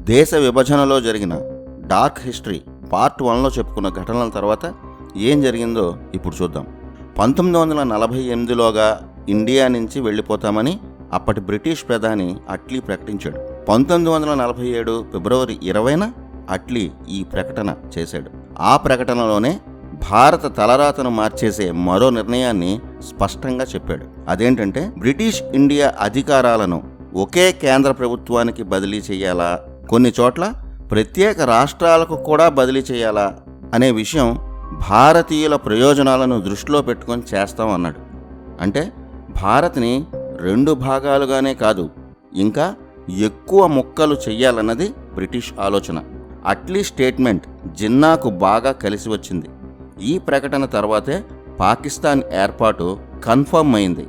దేశ విభజనలో జరిగిన dark history part వన్లో చెప్పుకున్న ఘటనల తర్వాత ఏం జరిగిందో ఇప్పుడు చూద్దాం. పంతొమ్మిది వందల నలభై ఎనిమిదిలోగా ఇండియా నుంచి వెళ్ళిపోతామని అప్పటి బ్రిటిష్ ప్రధాని అట్లీ ప్రకటించాడు. పంతొమ్మిది వందల నలభై ఏడు ఫిబ్రవరి ఇరవైన అట్లీ ఈ ప్రకటన చేశాడు. ఆ ప్రకటనలోనే భారత తలరాతను మార్చేసే మరో నిర్ణయాన్ని స్పష్టంగా చెప్పాడు. అదేంటంటే బ్రిటిష్ ఇండియా అధికారాలను ఒకే కేంద్ర ప్రభుత్వానికి బదిలీ చేయాలా కొన్ని చోట్ల ప్రత్యేక రాష్ట్రాలకు కూడా బదిలీ చేయాలా అనే విషయం భారతీయుల ప్రయోజనాలను దృష్టిలో పెట్టుకొని చేస్తాం అన్నాడు. అంటే భారత్ని రెండు భాగాలుగానే కాదు ఇంకా ఎక్కువ ముక్కలు చెయ్యాలన్నది బ్రిటిష్ ఆలోచన. అట్లీ స్టేట్మెంట్ జిన్నాకు బాగా కలిసి వచ్చింది. ఈ ప్రకటన తర్వాతే పాకిస్తాన్ ఏర్పాటు కన్ఫర్మ్ అయింది.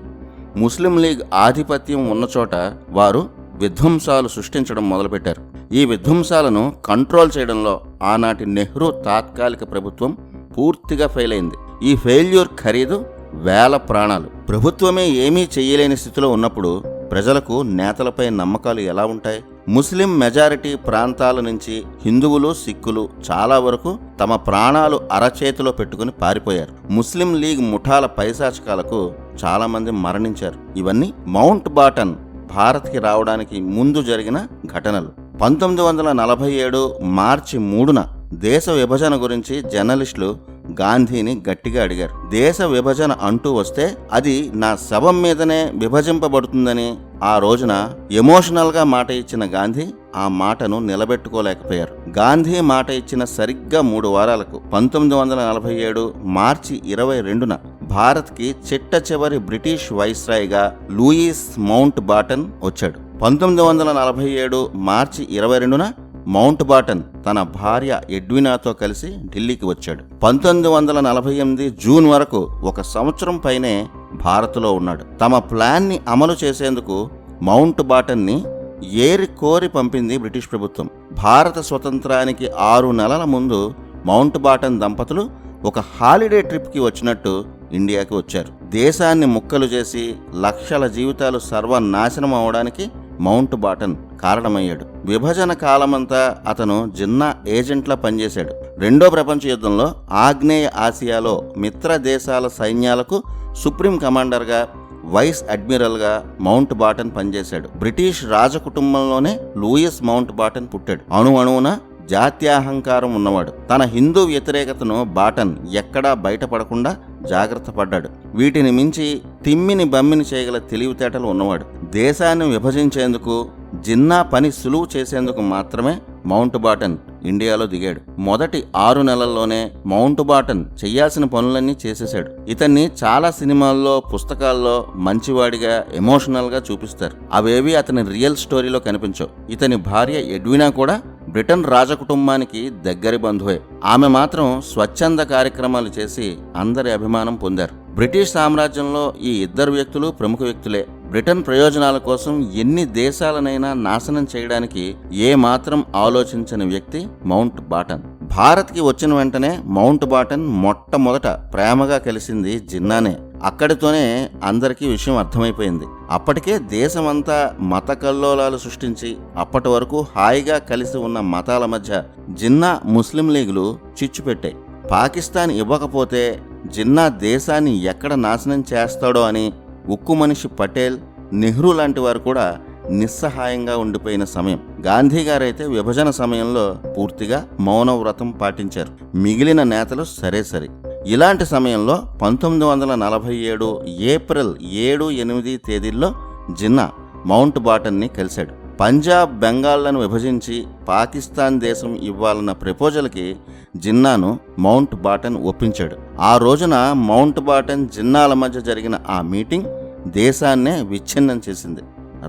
ముస్లిం లీగ్ ఆధిపత్యం ఉన్న చోట వారు విధ్వంసాలు సృష్టించడం మొదలుపెట్టారు. ఈ విధ్వంసాలను కంట్రోల్ చేయడంలో ఆనాటి నెహ్రూ తాత్కాలిక ప్రభుత్వం పూర్తిగా ఫెయిల్ అయింది. ఈ ఫెయిల్యూర్ ఖరీదు వేల ప్రాణాలు. ప్రభుత్వమే ఏమీ చేయలేని స్థితిలో ఉన్నప్పుడు ప్రజలకు నేతలపై నమ్మకాలు ఎలా ఉంటాయి? ముస్లిం మెజారిటీ ప్రాంతాల నుంచి హిందువులు సిక్కులు చాలా వరకు తమ ప్రాణాలు అరచేతిలో పెట్టుకుని పారిపోయారు. ముస్లిం లీగ్ ముఠాల పైశాచకాలకు చాలామంది మరణించారు. ఇవన్నీ మౌంట్ బాటన్ భారత్కి రావడానికి ముందు జరిగిన ఘటనలు. పంతొమ్మిది వందల నలభై ఏడు మార్చి మూడున దేశ విభజన గురించి జర్నలిస్టులు గాంధీని గట్టిగా అడిగారు. దేశ విభజన అంటూ వస్తే అది నా శవం మీదనే విభజింపబడుతుందని ఆ రోజున ఎమోషనల్గా మాట ఇచ్చిన గాంధీ ఆ మాటను నిలబెట్టుకోలేకపోయారు. గాంధీ మాట ఇచ్చిన సరిగ్గా మూడు వారాలకు పంతొమ్మిది వందల నలభై ఏడు మార్చి ఇరవై రెండున భారత్కి చిట్ట చివరి బ్రిటిష్ వైస్రాయ్గా లూయిస్ మౌంట్ బాటన్ వచ్చాడు. పంతొమ్మిది వందల నలభై ఏడు మార్చి ఇరవై రెండున మౌంట్ బాటన్ తన భార్య ఎడ్వినాతో కలిసి ఢిల్లీకి వచ్చాడు. పంతొమ్మిది వందల నలభై ఎనిమిది జూన్ వరకు ఒక సంవత్సరం పైనే భారత్లో ఉన్నాడు. తమ ప్లాన్ని అమలు చేసేందుకు మౌంట్ బాటన్ని ఏరి కోరి పంపింది బ్రిటిష్ ప్రభుత్వం. భారత స్వతంత్రానికి ఆరు నెలల ముందు మౌంట్ బాటన్ దంపతులు ఒక హాలిడే ట్రిప్కి వచ్చినట్టు ఇండియాకి వచ్చారు. దేశాన్ని ముక్కలు చేసి లక్షల జీవితాలు సర్వనాశనం అవడానికి మౌంట్ బాటన్ కారణమయ్యాడు. విభజన కాలమంతా అతను జిన్నా ఏజెంట్లా పనిచేశాడు. రెండో ప్రపంచ యుద్ధంలో ఆగ్నేయ ఆసియాలో మిత్ర దేశాల సైన్యాలకు సుప్రీం కమాండర్గా వైస్ అడ్మిరల్గా మౌంట్ బాటన్ పనిచేశాడు. బ్రిటిష్ రాజకుటుంబంలోనే లూయిస్ మౌంట్ బాటన్ పుట్టాడు. అణు అణువున జాత్యాహంకారం ఉన్నవాడు. తన హిందూ వ్యతిరేకతను బాటన్ ఎక్కడా బయటపడకుండా జాగ్రత్త పడ్డాడు. వీటిని మించి తిమ్మిని బమ్మిని చేయగల తెలివితేటలు ఉన్నవాడు. దేశాన్ని విభజించేందుకు జిన్నా పని సులువు చేసేందుకు మాత్రమే మౌంట్ బాటన్ ఇండియాలో దిగాడు. మొదటి ఆరు నెలల్లోనే మౌంట్ బాటన్ చేయాల్సిన పనులన్నీ చేసేశాడు. ఇతన్ని చాలా సినిమాల్లో పుస్తకాల్లో మంచివాడిగా ఎమోషనల్గా చూపిస్తారు. అవేవి అతని రియల్ స్టోరీలో కనిపించవు. ఇతని భార్య ఎడ్వినా కూడా బ్రిటన్ రాజకుటుంబానికి దగ్గరి బంధువే. ఆమె మాత్రం స్వచ్ఛంద కార్యక్రమాలు చేసి అందరి అభిమానం పొందారు. బ్రిటిష్ సామ్రాజ్యంలో ఈ ఇద్దరు వ్యక్తులు ప్రముఖ వ్యక్తులే. బ్రిటన్ ప్రయోజనాల కోసం ఎన్ని దేశాలనైనా నాశనం చేయడానికి ఏ మాత్రం ఆలోచించని వ్యక్తి మౌంట్ బాటన్. భారత్కి వచ్చిన వెంటనే మౌంట్ బాటన్ మొట్టమొదట ప్రేమగా కలిసింది జిన్నానే. అక్కడితోనే అందరికీ విషయం అర్థమైపోయింది. అప్పటికే దేశమంతా మత కల్లోలాలు సృష్టించి అప్పటి వరకు హాయిగా కలిసి ఉన్న మతాల మధ్య జిన్నా ముస్లిం లీగులు చిచ్చు పెట్టాయి. పాకిస్తాన్ ఇవ్వకపోతే జిన్నా దేశాన్ని ఎక్కడ నాశనం చేస్తాడో అని ఉక్కు మనిషి పటేల్ నెహ్రూ లాంటి వారు కూడా నిస్సహాయంగా ఉండిపోయిన సమయం. గాంధీ గారైతే విభజన సమయంలో పూర్తిగా మౌన వ్రతం పాటించారు. మిగిలిన నేతలు సరే సరే ఇలాంటి సమయంలో పంతొమ్మిది వందల నలభై ఏడు ఏప్రిల్ ఏడు ఎనిమిది తేదీల్లో జిన్నా మౌంట్ బాటన్ని కలిశాడు. పంజాబ్ బెంగాల్లను విభజించి పాకిస్తాన్ దేశం ఇవ్వాలన్న ప్రపోజల్కి జిన్నాను మౌంట్ బాటన్ ఒప్పించాడు. ఆ రోజున మౌంట్ బాటన్ జిన్నాల మధ్య జరిగిన ఆ మీటింగ్ దేశాన్నే విచ్ఛిన్నం చేసింది.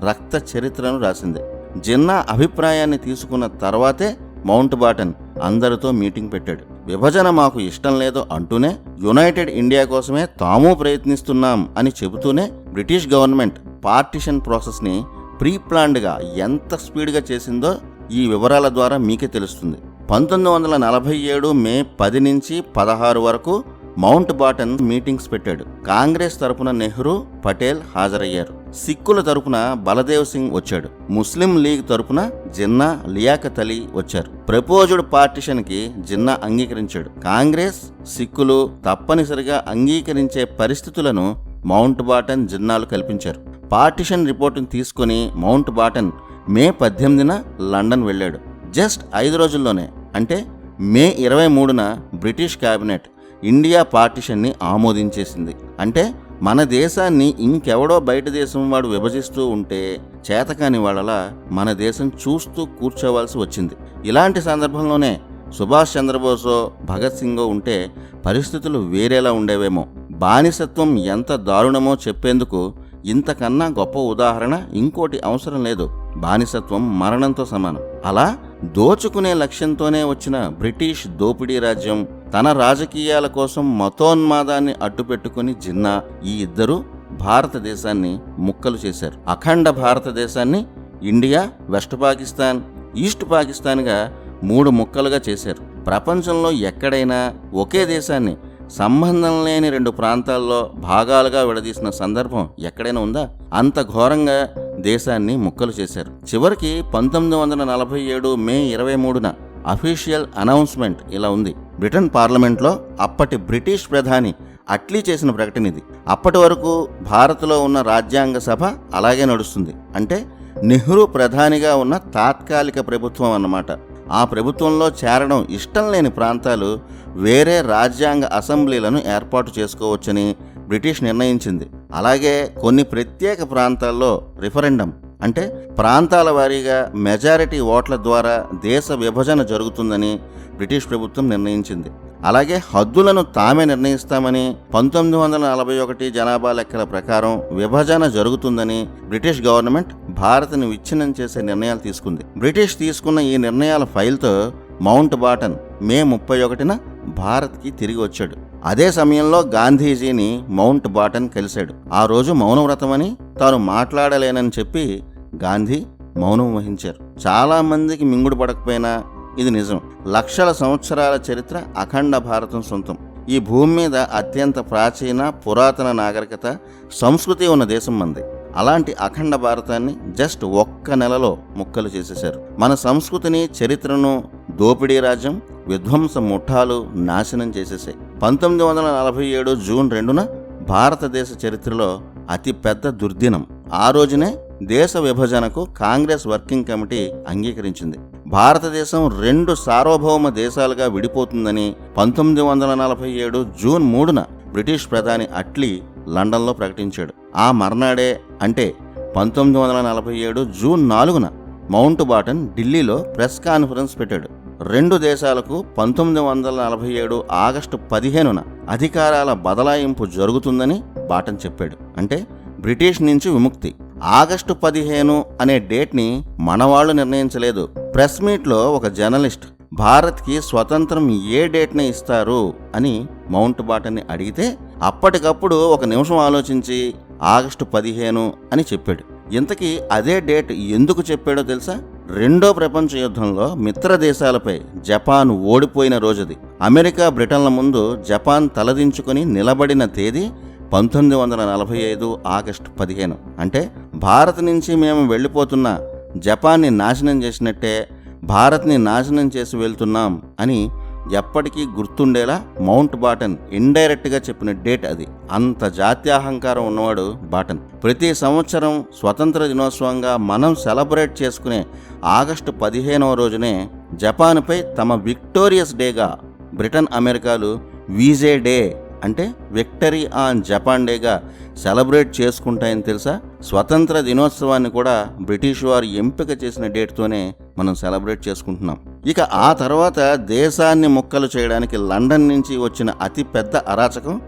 రక్త చరిత్రను రాసింది. జిన్నా అభిప్రాయాన్ని తీసుకున్న తర్వాతే మౌంట్ బాటన్ అందరితో మీటింగ్ పెట్టాడు. విభజన మాకు ఇష్టం లేదు అంటూనే యునైటెడ్ ఇండియా కోసమే తాము ప్రయత్నిస్తున్నాం అని చెబుతూనే బ్రిటిష్ గవర్నమెంట్ పార్టిషన్ ప్రాసెస్ని ప్రీ ప్లాన్డ్గా ఎంత స్పీడ్గా చేసిందో ఈ వివరాల ద్వారా మీకే తెలుస్తుంది. పంతొమ్మిది వందల నలభై ఏడు మే పది నుంచి పదహారు వరకు మౌంట్ బాటన్ మీటింగ్స్ పెట్టాడు. కాంగ్రెస్ తరపున నెహ్రూ పటేల్ హాజరయ్యారు. సిక్కుల తరపున బలదేవ్ సింగ్ వచ్చాడు. ముస్లిం లీగ్ తరపున జిన్నా లియాఖత్ అలీ వచ్చారు. ప్రపోజుడ్ పార్టిషన్కి జిన్నా అంగీకరించాడు. కాంగ్రెస్ సిక్కులు తప్పనిసరిగా అంగీకరించే పరిస్థితులను మౌంట్ బాటన్ జిన్నాలు కల్పించారు. పార్టిషన్ రిపోర్టును తీసుకుని మౌంట్ బాటన్ మే పద్దెనిమిదిన లండన్ వెళ్ళాడు. జస్ట్ ఐదు రోజుల్లోనే అంటే మే ఇరవై మూడున బ్రిటిష్ కేబినెట్ ఇండియా పార్టిషన్ని ఆమోదించేసింది. అంటే మన దేశాన్ని ఇంకెవడో బయట దేశం వాడు విభజిస్తూ ఉంటే చేతకాని వాళ్ళలా మన దేశం చూస్తూ కూర్చోవాల్సి వచ్చింది. ఇలాంటి సందర్భంలోనే సుభాష్ చంద్రబోసో భగత్ సింగో ఉంటే పరిస్థితులు వేరేలా ఉండేవేమో. బానిసత్వం ఎంత దారుణమో చెప్పేందుకు ఇంతకన్నా గొప్ప ఉదాహరణ ఇంకోటి అవసరం లేదు. బానిసత్వం మరణంతో సమానం. అలా దోచుకునే లక్ష్యంతోనే వచ్చిన బ్రిటిష్ దోపిడీ రాజ్యం తన రాజకీయాల కోసం మతోన్మాదాన్ని అడ్డుపెట్టుకుని జిన్నా ఈ ఇద్దరు భారతదేశాన్ని ముక్కలు చేశారు. అఖండ భారతదేశాన్ని ఇండియా వెస్ట్ పాకిస్తాన్ ఈస్ట్ పాకిస్తాన్గా మూడు ముక్కలుగా చేశారు. ప్రపంచంలో ఎక్కడైనా ఒకే దేశాన్ని సంబంధం లేని రెండు ప్రాంతాల్లో భాగాలుగా విడదీసిన సందర్భం ఎక్కడైనా ఉందా? అంత ఘోరంగా దేశాన్ని ముక్కలు చేశారు. చివరికి పంతొమ్మిది వందల నలభై ఏడు మే ఇరవై మూడున అఫీషియల్ అనౌన్స్మెంట్ ఇలా ఉంది. బ్రిటన్ పార్లమెంట్లో అప్పటి బ్రిటిష్ ప్రధాని అట్లీ చేసిన ప్రకటన ఇది. అప్పటి వరకు భారత్లో ఉన్న రాజ్యాంగ సభ అలాగే నడుస్తుంది. అంటే నెహ్రూ ప్రధానిగా ఉన్న తాత్కాలిక ప్రభుత్వం అన్నమాట. ఆ ప్రభుత్వంలో చేరడం ఇష్టం లేని ప్రాంతాలు వేరే రాజ్యాంగ అసెంబ్లీలను ఏర్పాటు చేసుకోవచ్చని బ్రిటిష్ నిర్ణయించింది. అలాగే కొన్ని ప్రత్యేక ప్రాంతాల్లో రిఫరెండం అంటే ప్రాంతాల వారీగా మెజారిటీ ఓట్ల ద్వారా దేశ విభజన జరుగుతుందని బ్రిటిష్ ప్రభుత్వం నిర్ణయించింది. అలాగే హద్దులను తామే నిర్ణయిస్తామని పంతొమ్మిది వందల నలభై ఒకటి జనాభా లెక్కల ప్రకారం విభజన జరుగుతుందని బ్రిటిష్ గవర్నమెంట్ భారత్ని విచ్ఛిన్నం చేసే నిర్ణయాలు తీసుకుంది. బ్రిటిష్ తీసుకున్న ఈ నిర్ణయాల ఫైల్తో మౌంట్ బాటన్ మే ముప్పై ఒకటిన భారత్కి తిరిగి వచ్చాడు. అదే సమయంలో గాంధీజీని మౌంట్ బాటన్ కలిశాడు. ఆ రోజు మౌనవ్రతమని తాను మాట్లాడలేనని చెప్పి గాంధీ మౌనం వహించారు. చాలా మందికి మింగుడు పడకపోయినా ఇది నిజం. లక్షల సంవత్సరాల చరిత్ర అఖండ భారతం సొంతం. ఈ భూమి మీద అత్యంత ప్రాచీన పురాతన నాగరికత సంస్కృతి ఉన్న దేశం మంది. అలాంటి అఖండ భారతాన్ని జస్ట్ ఒక్క నెలలో ముక్కలు చేసేశారు. మన సంస్కృతిని చరిత్రను దోపిడీ రాజ్యం విధ్వంస ముఠాలు నాశనం చేసేసాయి. పంతొమ్మిది వందల నలభై ఏడు జూన్ రెండున భారతదేశ చరిత్రలో అతి పెద్ద దుర్దినం. ఆ రోజునే దేశ విభజనకు కాంగ్రెస్ వర్కింగ్ కమిటీ అంగీకరించింది. భారతదేశం రెండు సార్వభౌమ దేశాలుగా విడిపోతుందని పంతొమ్మిది వందల నలభై ఏడు జూన్ మూడున బ్రిటిష్ ప్రధాని అట్లీ లండన్లో ప్రకటించాడు. ఆ మర్నాడే అంటే పంతొమ్మిది వందల నలభై ఏడు జూన్ నాలుగున మౌంట్ బాటన్ ఢిల్లీలో ప్రెస్ కాన్ఫరెన్స్ పెట్టాడు. రెండు దేశాలకు పంతొమ్మిది వందల నలభై ఏడు ఆగస్టు పదిహేనున అధికారాల బదలాయింపు జరుగుతుందని బాటన్ చెప్పాడు. అంటే బ్రిటిష్ నుంచి విముక్తి. ఆగస్టు పదిహేను అనే డేట్ని మనవాళ్ళు నిర్ణయించలేదు. ప్రెస్ మీట్లో ఒక జర్నలిస్ట్ భారత్కి స్వతంత్రం ఏ డేట్ని ఇస్తారు? అని మౌంట్ బాటన్ని అడిగితే అప్పటికప్పుడు ఒక నిమిషం ఆలోచించి ఆగస్టు పదిహేను అని చెప్పాడు. ఇంతకీ అదే డేట్ ఎందుకు చెప్పాడో తెలుసా? రెండో ప్రపంచ యుద్ధంలో మిత్ర దేశాలపై జపాన్ ఓడిపోయిన రోజుది. అమెరికా బ్రిటన్ల ముందు జపాన్ తలదించుకొని నిలబడిన తేదీ పంతొమ్మిది వందల నలభై ఐదు ఆగస్టు పదిహేను. అంటే భారత్ నుంచి మేము వెళ్ళిపోతున్న జపాన్ని నాశనం చేసినట్టే భారత్ని నాశనం చేసి వెళ్తున్నాం అని ఎప్పటికీ గుర్తుండేలా మౌంట్ బాటన్ ఇండైరెక్ట్గా చెప్పిన డేట్ అది. అంత జాత్యాహంకారం ఉన్నవాడు బాటన్. ప్రతి సంవత్సరం స్వతంత్ర దినోత్సవంగా మనం సెలబ్రేట్ చేసుకునే ఆగస్టు పదిహేనవ రోజునే జపాన్పై తమ విక్టోరియస్ డేగా బ్రిటన్ అమెరికాలు వీజే డే అంటే విక్టరీ ఆన్ జపాన్ డేగా సెలబ్రేట్ చేసుకుంటాయని తెలుసా? స్వతంత్ర దినోత్సవాన్ని కూడా బ్రిటిష్ వారు ఎంపిక చేసిన డేట్తోనే మనం సెలబ్రేట్ చేసుకుంటున్నాం. ఇక ఆ తర్వాత దేశాన్ని ముక్కలు చేయడానికి లండన్ నుంచి వచ్చిన అతి పెద్ద అరాచకం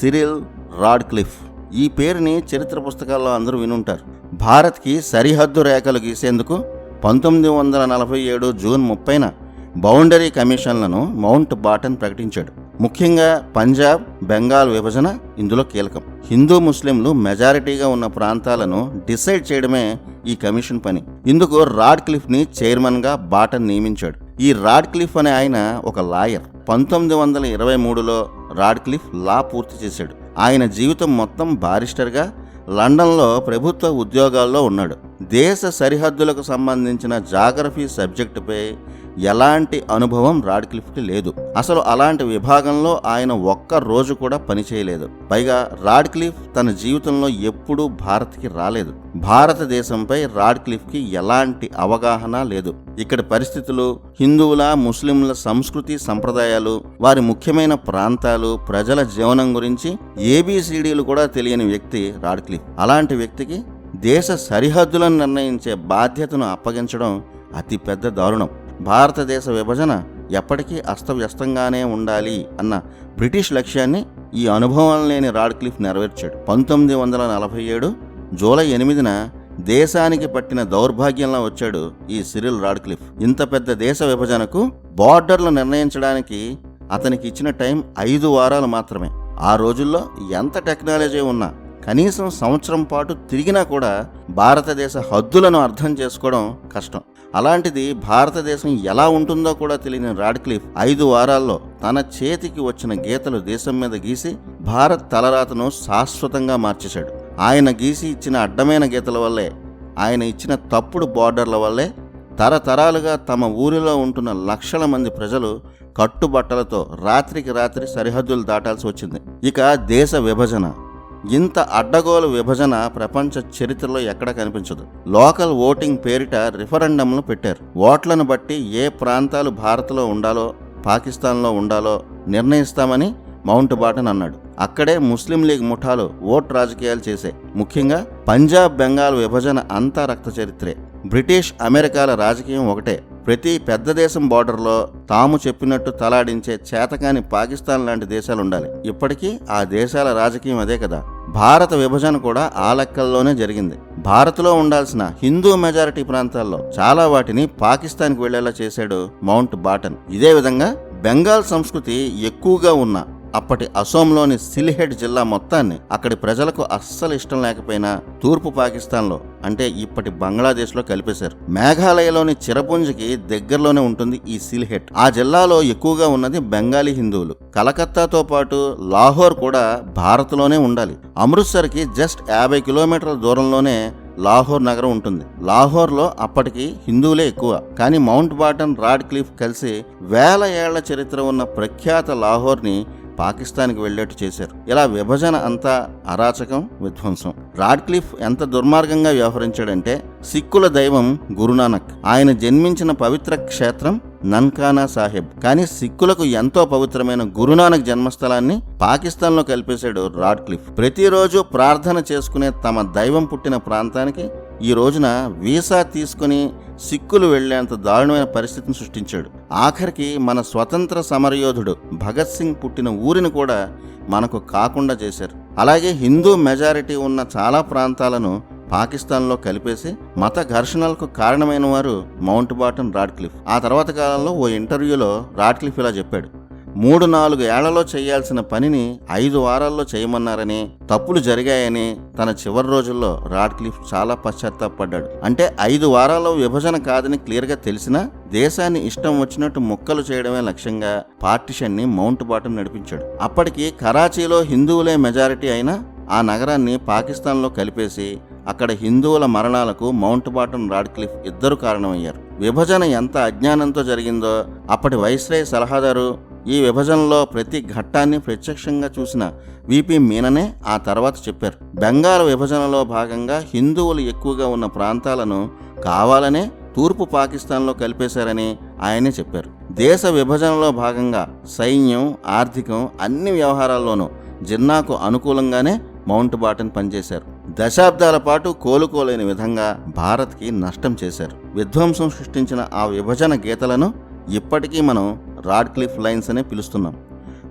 సిరిల్ రాడ్క్లిఫ్. ఈ పేరుని చరిత్ర పుస్తకాల్లో అందరూ వినుంటారు. భారత్కి సరిహద్దు రేఖలు గీసేందుకు పంతొమ్మిది వందల నలభై ఏడు జూన్ ముప్పైన బౌండరీ కమిషన్లను మౌంట్ బాటన్ ప్రకటించాడు. ముఖ్యంగా పంజాబ్ బెంగాల్ విభజన ఇందులో కీలకం. హిందూ ముస్లింలు మెజారిటీగా ఉన్న ప్రాంతాలను డిసైడ్ చేయడమే ఈ కమిషన్ పని. ఇందుకు రాడ్ క్లిఫ్ని చైర్మన్గా బాటన్ నియమించాడు. ఈ రాడ్ క్లిఫ్ అనే ఆయన ఒక లాయర్. పంతొమ్మిది వందల ఇరవై మూడులో రాడ్ క్లిఫ్ లా పూర్తి చేశాడు. ఆయన జీవితం మొత్తం బారిస్టర్గా లండన్లో ప్రభుత్వ ఉద్యోగాల్లో ఉన్నాడు. దేశ సరిహద్దులకు సంబంధించిన జాగ్రఫీ సబ్జెక్టుపై ఎలాంటి అనుభవం రాడ్క్లిఫ్కి లేదు. అసలు అలాంటి విభాగంలో ఆయన ఒక్క రోజు కూడా పనిచేయలేదు పైగా రాడ్క్లిఫ్ తన జీవితంలో ఎప్పుడూ భారత్కి రాలేదు. భారతదేశంపై రాడ్క్లిఫ్కి ఎలాంటి అవగాహన లేదు. ఇక్కడి పరిస్థితులు హిందువుల ముస్లింల సంస్కృతి సంప్రదాయాలు వారి ముఖ్యమైన ప్రాంతాలు ప్రజల జీవనం గురించి ఏబిసిడీలు కూడా తెలియని వ్యక్తి రాడ్క్లిఫ్. అలాంటి వ్యక్తికి దేశ సరిహద్దులను నిర్ణయించే బాధ్యతను అప్పగించడం అతిపెద్ద దారుణం. భారతదేశ విభజన ఎప్పటికీ అస్తవ్యస్తంగానే ఉండాలి అన్న బ్రిటిష్ లక్ష్యాన్ని ఈ అనుభవం లేని రాడ్క్లిఫ్ నెరవేర్చాడు. పంతొమ్మిది వందల నలభై ఏడు జూలై ఎనిమిదిన దేశానికి పట్టిన దౌర్భాగ్యంలో వచ్చాడు ఈ సిరిల్ రాడ్క్లిఫ్. ఇంత పెద్ద దేశ విభజనకు బార్డర్లు నిర్ణయించడానికి అతనికి ఇచ్చిన టైం ఐదు వారాలు మాత్రమే. ఆ రోజుల్లో ఎంత టెక్నాలజీ ఉన్నా కనీసం సంవత్సరం పాటు తిరిగినా కూడా భారతదేశ హద్దులను అర్థం చేసుకోవడం కష్టం. అలాంటిది భారతదేశం ఎలా ఉంటుందో కూడా తెలియని రాడ్క్లిఫ్ ఐదు వారాల్లో తన చేతికి వచ్చిన గీతలు దేశం మీద గీసి భారత్ తలరాతను శాశ్వతంగా మార్చేశాడు. ఆయన గీసి ఇచ్చిన అడ్డమైన గీతల వల్లే ఆయన ఇచ్చిన తప్పుడు బార్డర్ల వల్లే తరతరాలుగా తమ ఊరిలో ఉంటున్న లక్షల మంది ప్రజలు కట్టుబట్టలతో రాత్రికి రాత్రి సరిహద్దులు దాటాల్సి వచ్చింది. ఇక దేశ విభజన. ఇంత అడ్డగోలు విభజన ప్రపంచ చరిత్రలో ఎక్కడ కనిపించదు. లోకల్ ఓటింగ్ పేరిట రిఫరెండంలు పెట్టారు. ఓట్లను బట్టి ఏ ప్రాంతాలు భారత్లో ఉండాలో పాకిస్తాన్లో ఉండాలో నిర్ణయిస్తామని మౌంట్ బాటన్ అన్నాడు. అక్కడే ముస్లిం లీగ్ ముఠాలు ఓట్ రాజకీయాలు చేశాయి ముఖ్యంగా పంజాబ్ బెంగాల్ విభజన అంతా రక్త చరిత్రే. బ్రిటిష్ అమెరికాల రాజకీయం ఒకటే. ప్రతి పెద్ద దేశం బార్డర్లో తాము చెప్పినట్టు తలాడించే చేతకాని పాకిస్తాన్ లాంటి దేశాలు ఉండాలి. ఇప్పటికీ ఆ దేశాల రాజకీయం అదే కదా. భారత విభజన కూడా ఆ లెక్కల్లోనే జరిగింది. భారత్లో ఉండాల్సిన హిందూ మెజారిటీ ప్రాంతాల్లో చాలా వాటిని పాకిస్తాన్కి వెళ్ళేలా చేశాడు మౌంట్ బాటన్. ఇదే విధంగా బెంగాల్ సంస్కృతి ఎక్కువగా ఉన్న అప్పటి అసోంలోని సిల్హెడ్ జిల్లా మొత్తాన్ని అక్కడి ప్రజలకు అస్సలు ఇష్టం లేకపోయినా తూర్పు పాకిస్తాన్లో అంటే ఇప్పటి బంగ్లాదేశ్లో కలిపేశారు. మేఘాలయలోని చిరపుంజికి దగ్గరలోనే ఉంటుంది ఈ సిల్హెట్ ఆ జిల్లాలో ఎక్కువగా ఉన్నది బెంగాలీ హిందువులు. కలకత్తాతో పాటు లాహోర్ కూడా భారత్లోనే ఉండాలి. అమృత్సర్కి జస్ట్ యాభై కిలోమీటర్ల దూరంలోనే లాహోర్ నగరం ఉంటుంది. లాహోర్లో అప్పటికి హిందువులే ఎక్కువ. కానీ మౌంట్ బాటన్ రాడ్ క్లిఫ్ కలిసి వేల ఏళ్ళ చరిత్ర ఉన్న ప్రఖ్యాత లాహోర్ని పాకిస్తాన్కి వెళ్ళేట్టు చేశారు. ఇలా విభజన అంతా అరాచకం విధ్వంసం. రాడ్క్లిఫ్ ఎంత దుర్మార్గంగా వ్యవహరించాడంటే సిక్కుల దైవం గురునానక్. ఆయన జన్మించిన పవిత్ర క్షేత్రం నన్కానా సాహెబ్. కానీ సిక్కులకు ఎంతో పవిత్రమైన గురునానక్ జన్మస్థలాన్ని పాకిస్తాన్లో కల్పేశాడు రాడ్క్లిఫ్. ప్రతిరోజు ప్రార్థన చేసుకునే తమ దైవం పుట్టిన ప్రాంతానికి ఈ రోజున వీసా తీసుకుని సిక్కులు వెళ్ళేంత దారుణమైన పరిస్థితిని సృష్టించాడు. ఆఖరికి మన స్వతంత్ర సమరయోధుడు భగత్ సింగ్ పుట్టిన ఊరిని కూడా మనకు కాకుండా చేశారు. అలాగే హిందూ మెజారిటీ ఉన్న చాలా ప్రాంతాలను పాకిస్తాన్లో కలిపేసి మత ఘర్షణలకు కారణమైన వారు మౌంట్ బాటన్ రాడ్క్లిఫ్. ఆ తర్వాత కాలంలో ఓ ఇంటర్వ్యూలో రాడ్క్లిఫ్ ఇలా చెప్పాడు. మూడు నాలుగు ఏళ్ళలో చేయాల్సిన పనిని ఐదు వారాల్లో చేయమన్నారని తప్పులు జరిగాయని తన చివరి రోజుల్లో రాడ్క్లిఫ్ చాలా పశ్చాత్తాపడ్డాడు. అంటే ఐదు వారాల్లో విభజన కాదని క్లియర్గా తెలిసినా దేశాన్ని ఇష్టం వచ్చినట్టు ముక్కలు చేయడమే లక్ష్యంగా పార్టిషన్ని మౌంట్ బాటం నడిపించాడు. అప్పటికి కరాచీలో హిందువులే మెజారిటీ అయినా ఆ నగరాన్ని పాకిస్తాన్లో కలిపేసి అక్కడ హిందువుల మరణాలకు మౌంట్ బాటన్ రాడ్క్లిఫ్ ఇద్దరు కారణమయ్యారు. విభజన ఎంత అజ్ఞానంతో జరిగిందో అప్పటి వైస్రాయ్ సలహాదారు ఈ విభజనలో ప్రతి ఘట్టాన్ని ప్రత్యక్షంగా చూసిన విపి మీననే ఆ తర్వాత చెప్పారు. బెంగాల్ విభజనలో భాగంగా హిందువులు ఎక్కువగా ఉన్న ప్రాంతాలను కావాలనే తూర్పు పాకిస్తాన్లో కలిపేశారని ఆయనే చెప్పారు. దేశ విభజనలో భాగంగా సైన్యం ఆర్థికం అన్ని వ్యవహారాల్లోనూ జిన్నాకు అనుకూలంగానే మౌంట్ బాటన్ పనిచేశారు. దశాబ్దాల పాటు కోలుకోలేని విధంగా భారత్కి నష్టం చేశారు. విధ్వంసం సృష్టించిన ఆ విభజన గీతలను ఇప్పటికీ మనం రాడ్క్లిఫ్ లైన్స్ అనే పిలుస్తున్నాం.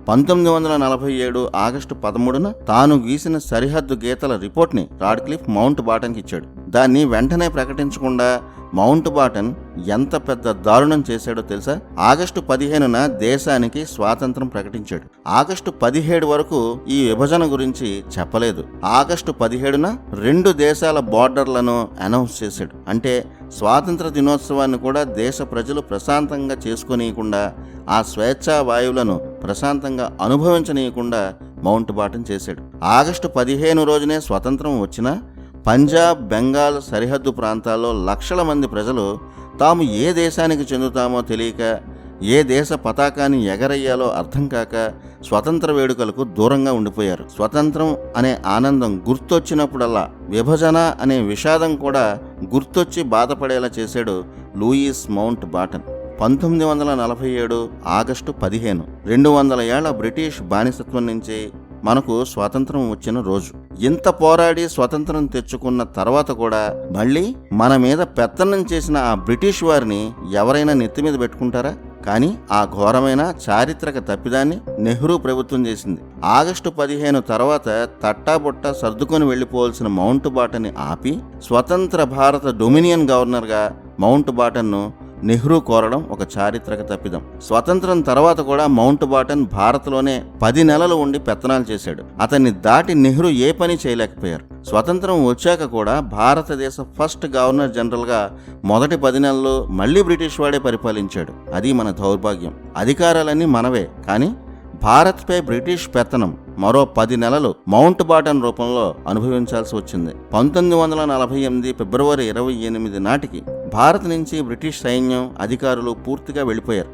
పంతొమ్మిది వందల నలభై ఏడు ఆగస్టు పదమూడున తాను గీసిన సరిహద్దు గీతల రిపోర్ట్ని రాడ్క్లిఫ్ మౌంట్ బాటన్కి ఇచ్చాడు. దాన్ని వెంటనే ప్రకటించకుండా మౌంట్ బాటన్ ఎంత పెద్ద దారుణం చేశాడో తెలుసా? ఆగస్టు పదిహేనున దేశానికి స్వాతంత్రం ప్రకటించాడు. ఆగస్టు పదిహేడు వరకు ఈ విభజన గురించి చెప్పలేదు. ఆగస్టు పదిహేడున రెండు దేశాల బార్డర్లను అనౌన్స్ చేశాడు. అంటే స్వాతంత్ర దినోత్సవాన్ని కూడా దేశ ప్రజలు ప్రశాంతంగా చేసుకోనీయకుండా ఆ స్వేచ్ఛా వాయువులను ప్రశాంతంగా అనుభవించనీయకుండా మౌంట్ బాటన్ చేశాడు. ఆగస్టు పదిహేను రోజునే స్వతంత్రం వచ్చినా పంజాబ్ బెంగాల్ సరిహద్దు ప్రాంతాల్లో లక్షల మంది ప్రజలు తాము ఏ దేశానికి చెందుతామో తెలియక ఏ దేశ పతాకాన్ని ఎగరయ్యాలో అర్థం కాక స్వతంత్ర వేడుకలకు దూరంగా ఉండిపోయారు. స్వతంత్రం అనే ఆనందం గుర్తొచ్చినప్పుడల్లా విభజన అనే విషాదం కూడా గుర్తొచ్చి బాధపడేలా చేశాడు లూయిస్ మౌంట్ బాటన్. పంతొమ్మిది వందల నలభై ఏడు ఆగస్టు పదిహేను రెండు వందల ఏళ్ళ బ్రిటిష్ బానిసత్వం నుంచి మనకు స్వాతంత్రం వచ్చిన రోజు. ఇంత పోరాడి స్వతంత్రం తెచ్చుకున్న తర్వాత కూడా మళ్ళీ మన మీద పెత్తనం చేసిన ఆ బ్రిటిష్ వారిని ఎవరైనా నెత్తి మీద పెట్టుకుంటారా? కానీ ఆ ఘోరమైన చారిత్రక తప్పిదాన్ని నెహ్రూ ప్రభుత్వం చేసింది. ఆగస్టు పదిహేను తర్వాత తట్టాబుట్ట సర్దుకొని వెళ్ళిపోవాల్సిన మౌంట్ బాటన్ని ఆపి స్వతంత్ర భారత డొమినియన్ గవర్నర్గా మౌంట్ బాటన్ను నెహ్రూ కోరడం ఒక చారిత్రక తప్పిదం. స్వతంత్రం తర్వాత కూడా మౌంట్ బాటన్ భారత్లోనే పది నెలలు ఉండి పెత్తనాలు చేశాడు. అతన్ని దాటి నెహ్రూ ఏ పని చేయలేకపోయారు. స్వతంత్రం వచ్చాక కూడా భారతదేశ ఫస్ట్ గవర్నర్ జనరల్గా మొదటి పది నెలలు మళ్ళీ బ్రిటిష్ వాడే పరిపాలించాడు. అది మన దౌర్భాగ్యం. అధికారాలన్నీ మనవే. కానీ భారత్పై బ్రిటిష్ పెత్తనం మరో పది నెలలు మౌంట్ బాటన్ రూపంలో అనుభవించాల్సి వచ్చింది. పంతొమ్మిది వందల నలభై ఎనిమిది ఫిబ్రవరి ఇరవై ఎనిమిది నాటికి భారత్ నుంచి బ్రిటిష్ సైన్యం అధికారులు పూర్తిగా వెళ్ళిపోయారు.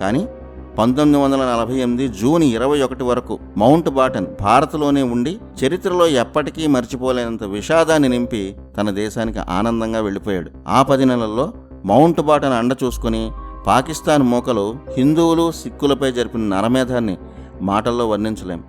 కానీ పంతొమ్మిది వందల నలభై ఎనిమిది జూన్ ఇరవై ఒకటి వరకు మౌంట్ బాటన్ భారత్లోనే ఉండి చరిత్రలో ఎప్పటికీ మర్చిపోలేనంత విషాదాన్ని నింపి తన దేశానికి ఆనందంగా వెళ్ళిపోయాడు. ఆ పది నెలల్లో మౌంట్ బాటన్ అండ చూసుకుని పాకిస్తాన్ మూకలు హిందువులు సిక్కులపై జరిపిన నరమేధాన్ని మాటల్లో వర్ణించలేం.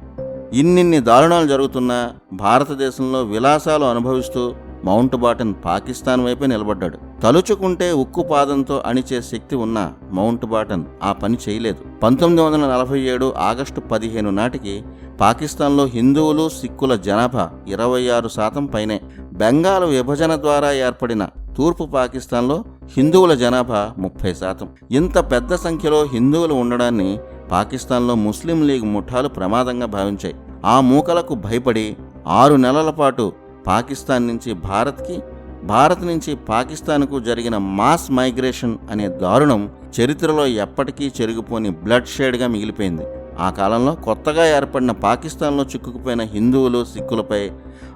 ఇన్నిన్ని దారుణాలు జరుగుతున్నా భారతదేశంలో విలాసాలు అనుభవిస్తూ మౌంట్ బాటన్ పాకిస్తాన్ వైపే నిలబడ్డాడు. తలుచుకుంటే ఉక్కు పాదంతో అణిచే శక్తి ఉన్న మౌంట్ బాటన్ ఆ పని చేయలేదు. పంతొమ్మిది వందల నలభై ఏడు ఆగస్టు పదిహేను నాటికి పాకిస్తాన్లో హిందువులు సిక్కుల జనాభా ఇరవై ఆరు శాతం పైనే. బెంగాల్ విభజన ద్వారా ఏర్పడిన తూర్పు పాకిస్తాన్లో హిందువుల జనాభా ముప్పై శాతం. ఇంత పెద్ద సంఖ్యలో హిందువులు ఉండడాన్ని పాకిస్తాన్లో ముస్లిం లీగ్ ముఠాలు ప్రమాదంగా భావించాయి. ఆ మూకలకు భయపడి ఆరు నెలల పాటు పాకిస్తాన్ నుంచి భారత్కి భారత్ నుంచి పాకిస్తాన్కు జరిగిన మాస్ మైగ్రేషన్ అనే దారుణం చరిత్రలో ఎప్పటికీ చెరిగిపోని బ్లడ్ షేడ్గా మిగిలిపోయింది. ఆ కాలంలో కొత్తగా ఏర్పడిన పాకిస్తాన్లో చిక్కుకుపోయిన హిందువులు సిక్కులపై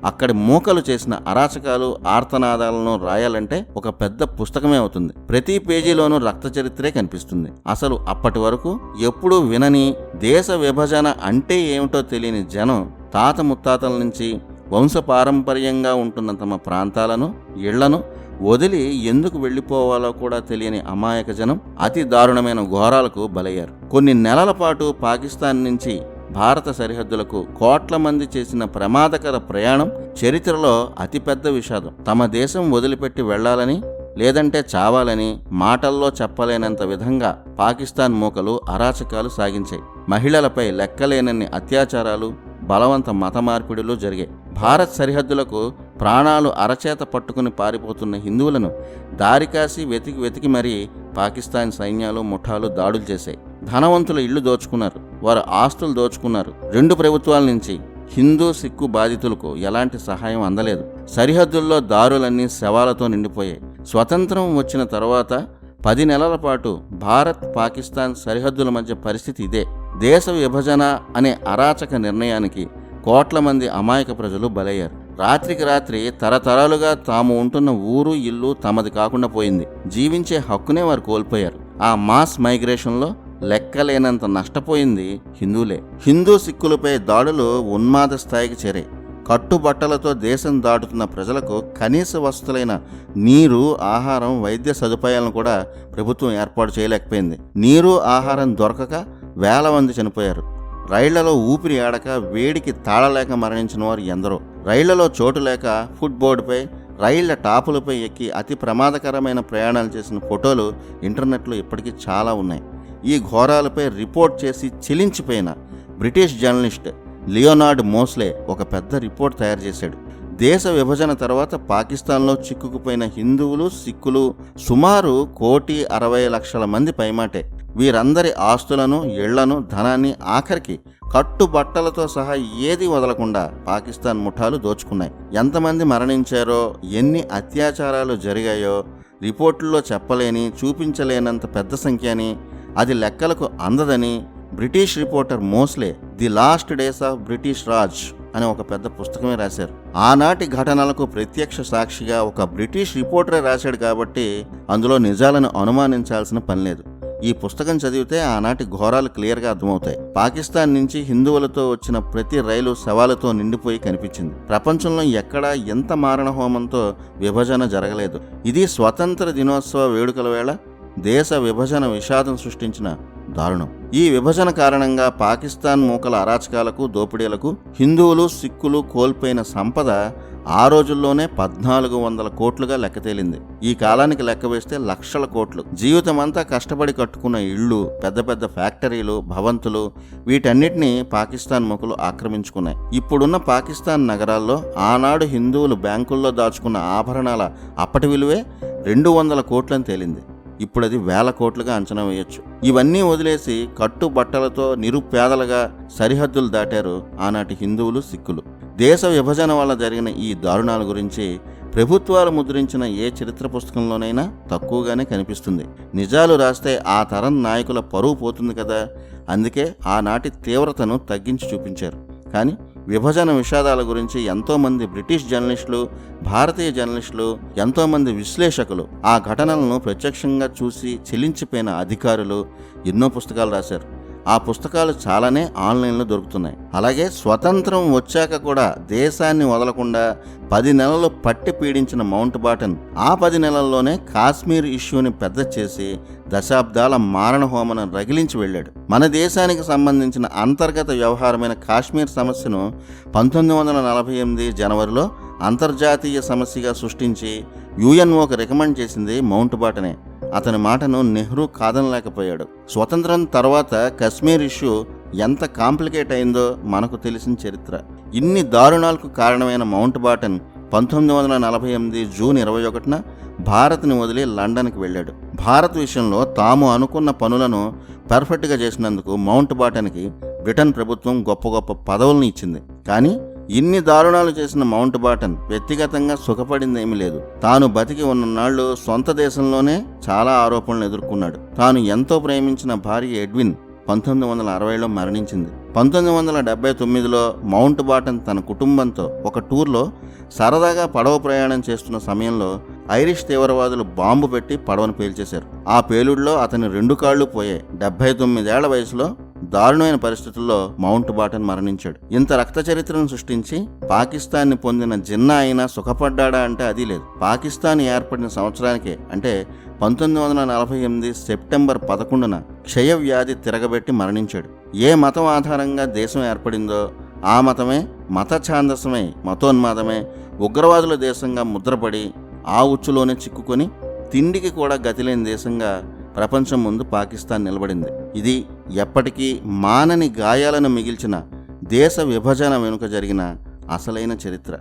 అక్కడి మూకలు చేసిన అరాచకాలు ఆర్తనాదాలను రాయాలంటే ఒక పెద్ద పుస్తకమే అవుతుంది. ప్రతి పేజీలోనూ రక్త చరిత్రే కనిపిస్తుంది. అసలు అప్పటి వరకు ఎప్పుడూ వినని దేశ విభజన అంటే ఏమిటో తెలియని జనం తాత ముత్తాతల నుంచి వంశపారంపర్యంగా ఉంటున్న తమ ప్రాంతాలను ఇళ్ళను వదిలి ఎందుకు వెళ్ళిపోవాలో కూడా తెలియని అమాయక జనం అతి దారుణమైన ఘోరాలకు బలయ్యారు. కొన్ని నెలల పాటు పాకిస్తాన్ నుంచి భారత సరిహద్దులకు కోట్ల మంది చేసిన ప్రమాదకర ప్రయాణం చరిత్రలో అతిపెద్ద విషాదం. తమ దేశం వదిలిపెట్టి వెళ్ళాలని లేదంటే చావాలని మాటల్లో చెప్పలేనంత విధంగా పాకిస్తాన్ మూకలు అరాచకాలు సాగించాయి. మహిళలపై లెక్కలేనన్ని అత్యాచారాలు బలవంత మత మార్పిడులు జరిగాయి. భారత్ సరిహద్దులకు ప్రాణాలు అరచేత పట్టుకుని పారిపోతున్న హిందువులను దారికాసి వెతికి వెతికి మరీ పాకిస్తాన్ సైన్యాలు ముఠాలు దాడులు చేశాయి. ధనవంతుల ఇళ్ళు దోచుకున్నారు. వారు ఆస్తులు దోచుకున్నారు. రెండు ప్రభుత్వాల నుంచి హిందూ సిక్కు బాధితులకు ఎలాంటి సహాయం అందలేదు. సరిహద్దుల్లో దారులన్నీ శవాలతో నిండిపోయాయి. స్వతంత్రం వచ్చిన తర్వాత పది నెలల పాటు భారత్ పాకిస్తాన్ సరిహద్దుల మధ్య పరిస్థితి ఇదే. దేశ విభజన అనే అరాచక నిర్ణయానికి కోట్ల మంది అమాయక ప్రజలు బలయ్యారు. రాత్రికి రాత్రి తరతరాలుగా తాము ఉంటున్న ఊరు ఇల్లు తమది కాకుండా పోయింది. జీవించే హక్కునే వారు కోల్పోయారు. ఆ మాస్ మైగ్రేషన్లో లెక్కలేనంత నష్టపోయింది హిందువులే. హిందూ సిక్కులపై దాడులు ఉన్మాద స్థాయికి చేరాయి. కట్టుబట్టలతో దేశం దాటుతున్న ప్రజలకు కనీస వస్తువులైన నీరు ఆహారం వైద్య సదుపాయాలను కూడా ప్రభుత్వం ఏర్పాటు చేయలేకపోయింది. నీరు ఆహారం దొరకక వేల మంది చనిపోయారు. రైళ్ళలో ఊపిరి ఆడక వేడికి తాళలేక మరణించిన వారు ఎందరో. రైళ్ళలో చోటు లేక ఫుట్ బోర్డుపై రైళ్ళ టాపులపై ఎక్కి అతి ప్రమాదకరమైన ప్రయాణాలు చేసిన ఫోటోలు ఇంటర్నెట్లో ఇప్పటికీ చాలా ఉన్నాయి. ఈ ఘోరాలపై రిపోర్ట్ చేసి చెలించిపోయిన బ్రిటిష్ జర్నలిస్ట్ లియోనార్డ్ మోస్లే ఒక పెద్ద రిపోర్ట్ తయారు చేశాడు. దేశ విభజన తర్వాత పాకిస్తాన్లో చిక్కుకుపోయిన హిందువులు సిక్కులు సుమారు కోటి అరవై లక్షల మంది పైమాటే. వీరందరి ఆస్తులను ఇళ్ళను ధనాన్ని ఆఖరికి కట్టుబట్టలతో సహా ఏది వదలకుండా పాకిస్తాన్ ముఠాలు దోచుకున్నాయి. ఎంతమంది మరణించారో ఎన్ని అత్యాచారాలు జరిగాయో రిపోర్టుల్లో చెప్పలేని చూపించలేనంత పెద్ద సంఖ్య అని అది లెక్కలకు అందదని British reporter Mosley the last days of British Raj అనే ఒక పెద్ద పుస్తకమే రాశారు. ఆనాటి ఘటనలకు ప్రత్యక్ష సాక్షిగా ఒక బ్రిటిష్ రిపోర్టరే రాశాడు కాబట్టి అందులో నిజాలను అనుమానించాల్సిన పని లేదు. ఈ పుస్తకం చదివితే ఆనాటి ఘోరాలు క్లియర్గా అర్థమవుతాయి. పాకిస్తాన్ నుంచి హిందువులతో వచ్చిన ప్రతి రైలు శవాలతో నిండిపోయి కనిపించింది. ప్రపంచంలో ఎక్కడా ఎంత మారణ హోమంతో విభజన జరగలేదు. ఇది స్వతంత్ర దినోత్సవ వేడుకల వేళ. దేశ విభజన విషాదం సృష్టించిన దారుణం. ఈ విభజన కారణంగా పాకిస్తాన్ మూకల అరాచకాలకు దోపిడీలకు హిందువులు సిక్కులు కోల్పోయిన సంపద ఆ రోజుల్లోనే పద్నాలుగు వందల కోట్లుగా లెక్క తేలింది ఈ కాలానికి లెక్క వేస్తే లక్షల కోట్లు. జీవితమంతా కష్టపడి కట్టుకున్న ఇళ్ళు పెద్ద పెద్ద ఫ్యాక్టరీలు భవంతులు వీటన్నిటిని పాకిస్తాన్ మొక్కలు ఆక్రమించుకున్నాయి. ఇప్పుడున్న పాకిస్తాన్ నగరాల్లో ఆనాడు హిందువులు బ్యాంకుల్లో దాచుకున్న ఆభరణాల అప్పటి విలువే రెండు వందల కోట్లని తేలింది. ఇప్పుడు అది వేల కోట్లుగా అంచనా వేయొచ్చు. ఇవన్నీ వదిలేసి కట్టు బట్టలతో నిరుపేదలుగా సరిహద్దులు దాటారు ఆనాటి హిందువులు సిక్కులు. దేశ విభజన వల్ల జరిగిన ఈ దారుణాల గురించి ప్రభుత్వాలు ముద్రించిన ఏ చరిత్ర పుస్తకంలోనైనా తక్కువగానే కనిపిస్తుంది. నిజాలు రాస్తే ఆ తరం నాయకుల పరువు పోతుంది కదా. అందుకే ఆనాటి తీవ్రతను తగ్గించి చూపించారు. కానీ విభజన విషాదాల గురించి ఎంతోమంది బ్రిటిష్ జర్నలిస్టులు భారతీయ జర్నలిస్టులు ఎంతోమంది విశ్లేషకులు ఆ ఘటనలను ప్రత్యక్షంగా చూసి చెల్లించిపోయిన అధికారులు ఎన్నో పుస్తకాలు రాశారు. ఆ పుస్తకాలు చాలానే ఆన్లైన్లో దొరుకుతున్నాయి. అలాగే స్వతంత్రం వచ్చాక కూడా దేశాన్ని వదలకుండా పది నెలలు పట్టి పీడించిన మౌంట్ బాటన్ ఆ పది నెలల్లోనే కాశ్మీర్ ఇష్యూని పెద్ద చేసి దశాబ్దాల మారణ హోమను రగిలించి వెళ్ళాడు. మన దేశానికి సంబంధించిన అంతర్గత వ్యవహారమైన కాశ్మీర్ సమస్యను పంతొమ్మిది వందల నలభై ఎనిమిది జనవరిలో అంతర్జాతీయ సమస్యగా సృష్టించి యుఎన్ఓకి రికమెండ్ చేసింది మౌంట్ బాటనే. అతని మాటను నెహ్రూ కాదనలేకపోయాడు. స్వతంత్రం తర్వాత కశ్మీర్ ఇష్యూ ఎంత కాంప్లికేట్ అయిందో మనకు తెలిసిన చరిత్ర. ఇన్ని దారుణాలకు కారణమైన మౌంట్ బాటన్ పంతొమ్మిది వందల నలభై ఎనిమిది జూన్ ఇరవై ఒకటిన భారత్ని వదిలి లండన్కి వెళ్ళాడు. భారత్ విషయంలో తాము అనుకున్న పనులను పర్ఫెక్ట్గా చేసినందుకు మౌంట్ బాటన్కి బ్రిటన్ ప్రభుత్వం గొప్ప గొప్ప పదవులను ఇచ్చింది. కానీ ఇన్ని దారుణాలు చేసిన మౌంట్ బాటన్ వ్యక్తిగతంగా సుఖపడిందేమీ లేదు. తాను బతికి ఉన్న నాళ్ళు సొంత దేశంలోనే చాలా ఆరోపణలు ఎదుర్కొన్నాడు. తాను ఎంతో ప్రేమించిన భార్య ఎడ్విన్ పంతొమ్మిది వందల అరవైలో మరణించింది. పంతొమ్మిది వందల డెబ్బై తొమ్మిదిలో మౌంట్ బాటన్ తన కుటుంబంతో ఒక టూర్లో సరదాగా పడవ ప్రయాణం చేస్తున్న సమయంలో ఐరిష్ తీవ్రవాదులు బాంబు పెట్టి పడవను పేల్చేశారు. ఆ పేలుడులో అతని రెండు కాళ్ళు పోయాయి. డెబ్బై తొమ్మిదేళ్ళ వయసులో దారుణమైన పరిస్థితుల్లో మౌంట్ బాటన్ మరణించాడు. ఇంత రక్త చరిత్రను సృష్టించి పాకిస్తాన్ని పొందిన జిన్నా అయినా సుఖపడ్డాడా అంటే అది లేదు. పాకిస్తాన్ ఏర్పడిన సంవత్సరానికే అంటే పంతొమ్మిది వందల నలభై ఎనిమిది సెప్టెంబర్ పదకొండున క్షయ వ్యాధి తిరగబెట్టి మరణించాడు. ఏ మతం ఆధారంగా దేశం ఏర్పడిందో ఆ మతమే మత ఛాందసమై మతోన్మాదమే ఉగ్రవాదుల దేశంగా ముద్రపడి ఆ ఉచ్చులోనే చిక్కుకొని తిండికి కూడా గతిలేని దేశంగా ప్రపంచం ముందు పాకిస్తాన్ నిలబడింది. ఇది ఎప్పటికీ మానని గాయాలను మిగిల్చిన దేశ విభజన వెనుక జరిగిన అసలైన చరిత్ర.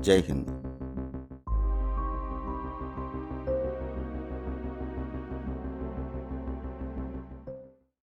జై హింద్.